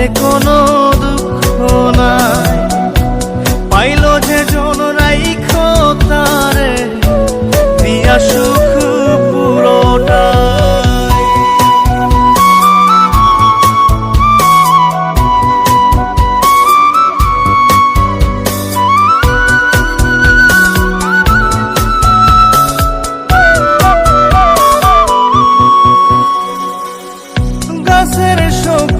তাতে কোনো দুঃখ নাই। পাইল যে জন রাইখ দিয়া সুখ পুরোটাই। গাছের শক্তি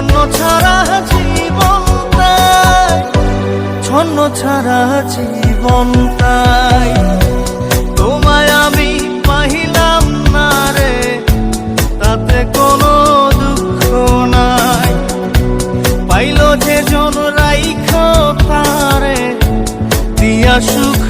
ছন্ন ছাড়া জীবন তাই, ছন্ন ছাড়া জীবন তাই। তোমায় আমি পাহিলাম না রে, তাতে কোনো দুঃখ নাই। পাইল যে জন রাইখ তারে, দিয়া সুখ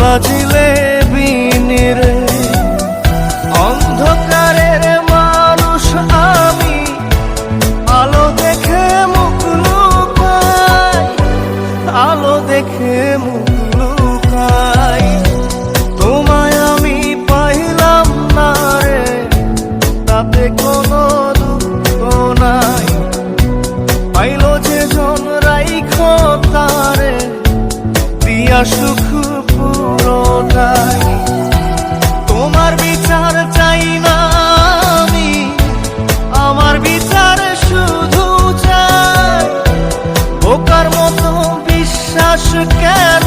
বাজিলে বিনিরে অন্ধকারের মানুষ আমি। আলো দেখে মুখ লুকাই, আলো দেখে মুখ লুকাই। তোমায় আমি পাইলাম না রে, তাতে কোনো দুঃখ নাই। পাইল যে জন রাইখ তারে, দিয়া সুখ কেন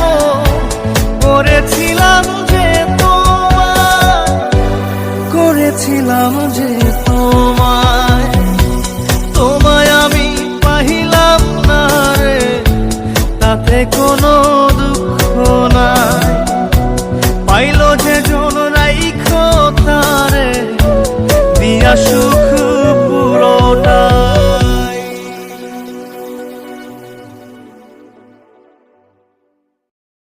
করেছিলাম যে তোমায়? করেছিলাম যে তোমায়। তোমায় আমি পাহিলাম না রে, তাতে কোনো দুঃখ নাই। পাইল যে জন রাইখ তারে, দিয়া সুখ